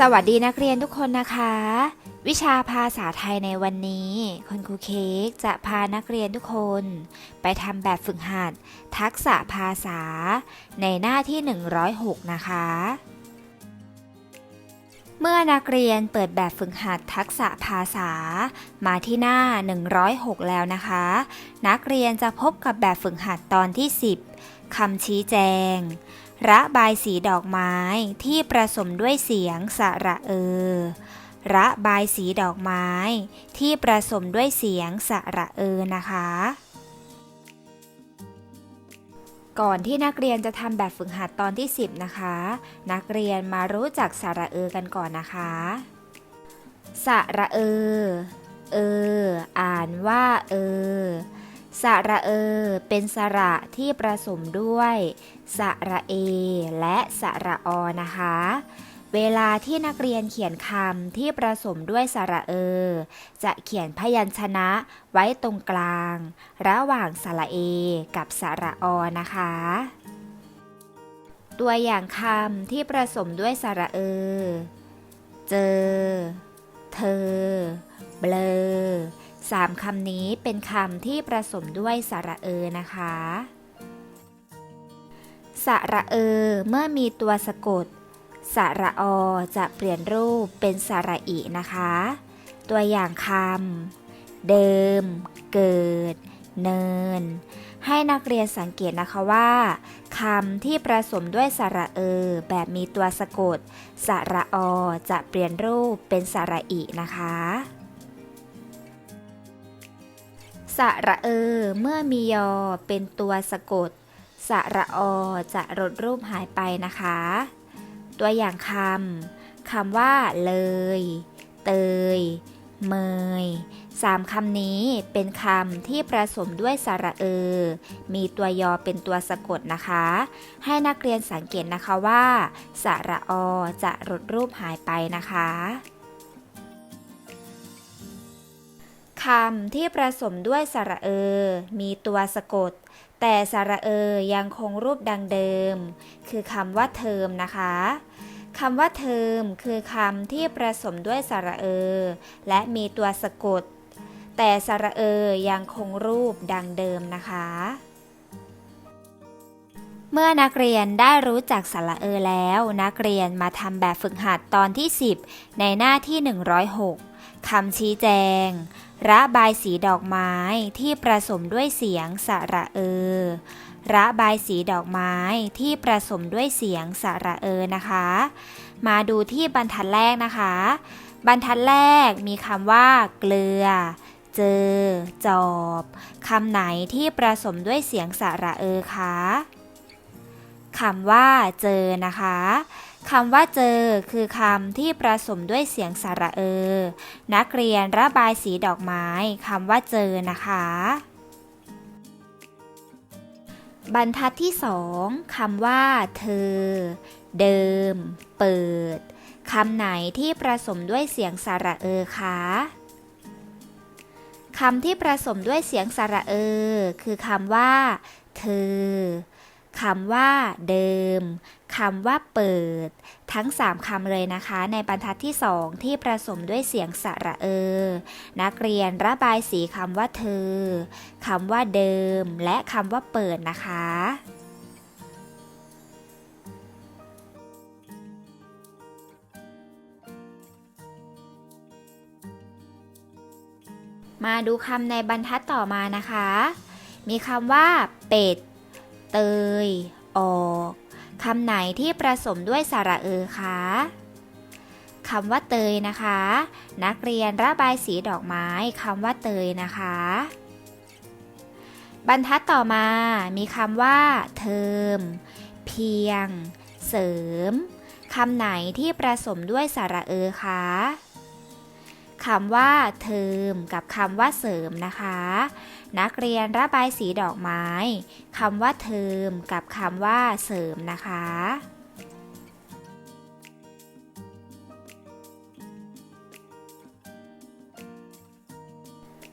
สวัสดีนักเรียนทุกคนนะคะ วิชาภาษาไทยในวันนี้คุณครูเค้กจะพานักเรียนทุกคน ไปทำแบบฝึกหัด ทักษะภาษา ในหน้าที่ 106 นะคะ เมื่อนักเรียนเปิดแบบฝึกหัดทักษะภาษา มาที่หน้า 106 แล้วนะคะ นักเรียนจะพบกับแบบฝึกหัดตอนที่ 10คำชี้แจง ระบายสีดอกไม้ที่ประสมด้วยเสียงสระเออ ระบายสีดอกไม้ที่ประสมด้วยเสียงสระเออนะคะ ก่อนที่นักเรียนจะทำแบบฝึกหัดตอนที่ 10 นะคะ นักเรียนมารู้จักสระเออกันก่อนนะคะ สระเออ เออ อ่านว่าเออ สระเอ เป็นสระที่ประสมด้วย สระเอ และสระอนะคะ เวลาที่นักเรียนเขียนคำที่ประสมด้วยสระเอ จะเขียนพยัญชนะไว้ตรงกลาง ระหว่างสระเอ กับสระอนะคะ ตัวอย่างคำที่ประสมด้วยสระเออเจอ เธอ เบลอ สามคำนี้เป็นคำที่ประสมด้วยสระเออนะคะ สระเออเมื่อมีตัวสะกด สระอจะเปลี่ยนรูปเป็นสระอีนะคะ ตัวอย่างคำเดิม เกิด เนิน ให้นักเรียนสังเกตนะคะว่าคำที่ประสมด้วยสระเออแบบมีตัวสะกด สระอจะเปลี่ยนรูปเป็นสระอีนะคะ สระเออ เมื่อมียอเป็นตัวสะกด สระอจะลดรูปหายไปนะคะ ตัวอย่างคำคำว่า เลย เตย เมยสามคำนี้เป็นคำที่ประสมด้วยสระเออ มีตัวยอเป็นตัวสะกดนะคะ ให้นักเรียนสังเกตนะคะว่า สระอจะลดรูปหายไปนะคะ คำที่ประสมด้วยสระเออมีตัวสะกด แต่สระเออยังคงรูปดังเดิม คือคำว่าเทอมนะคะคำว่าเทอมคือคำที่ประสมด้วยสระเออและมีตัวสะกด แต่สระเออยังคงรูปดังเดิมนะคะ เมื่อนักเรียนได้รู้จักสระเออแล้ว นักเรียนมาทำแบบฝึกหัดตอนที่ 10 ในหน้าที่ 106 คำชี้แจง ระบายสีดอกไม้ที่ประสมด้วยเสียงสระเออ ระบายสีดอกไม้ที่ประสมด้วยเสียงสระเออนะคะ มาดูที่บรรทัดแรกนะคะ บรรทัดแรกมีคำว่าเกลือ เจอ จอบคำไหนที่ประสมด้วยเสียงสระเออคะคำว่าเจอนะคะ คำว่าเจอคือคำที่ประสมด้วยเสียงสระเออนักเรียนระบายสีดอกไม้คำว่าเจอนะคะ บรรทัดที่สองคำว่า เธอ เดิม เปิดคำไหนที่ประสมด้วยเสียงสระเออคะคำที่ประสมด้วยเสียงสระเออคือคำว่า เธอ คำว่าเดิมคำว่าเปิด ทั้ง 3คำเลยนะคะ ในบรรทัดที่ 2 ที่ประสมด้วยเสียงสระเออนักเรียนระบายสีคำว่าเธอคำว่าเดิม และคำว่าเปิดนะคะมาดูคำในบรรทัดต่อมานะคะ มีคำว่าเป็ด เตย ออกคำไหนที่ประสมด้วยสระเออคะคำว่าเตยนะคะ นักเรียนระบายสีดอกไม้คำว่าเตยนะคะ บรรทัดต่อมามีคำว่า เทอม เพียง เสริมคำไหนที่ประสมด้วยสระเออคะ คำว่าเทอมกับคำว่าเสริมนะคะ นักเรียนระบายสีดอกไม้คำว่าเทอมกับคำว่าเสริมนะคะ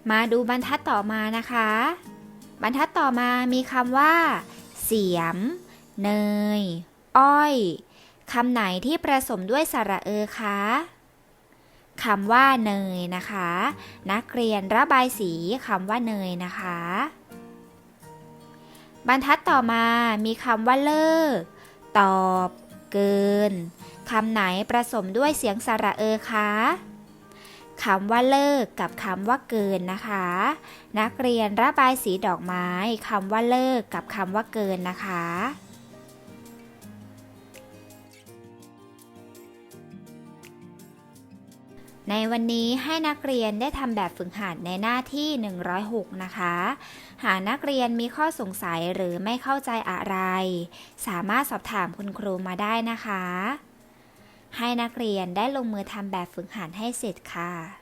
มาดูบรรทัดต่อมานะคะ บรรทัดต่อมามีคำว่า เสียม เนย อ้อย คำไหนที่ประสมด้วยสระเออคะ คำว่าเนยนะคะ นักเรียนระบายสีคำว่าเนยนะคะ บรรทัดต่อมามีคำว่าเลิกตอบ เกินคำไหนประสมด้วยเสียงสระเออคะคำว่าเลิกกับคำว่าเกินนะคะ นักเรียนระบายสีดอกไม้คำว่าเลิกกับคำว่าเกินนะคะ ในวันนี้ให้นักเรียนได้ทำแบบฝึกหัดในหน้าที่ 106 นะคะ หากนักเรียนมีข้อสงสัยหรือไม่เข้าใจอะไร สามารถสอบถามคุณครูมาได้นะคะ ให้นักเรียนได้ลงมือทำแบบฝึกหัดให้เสร็จค่ะ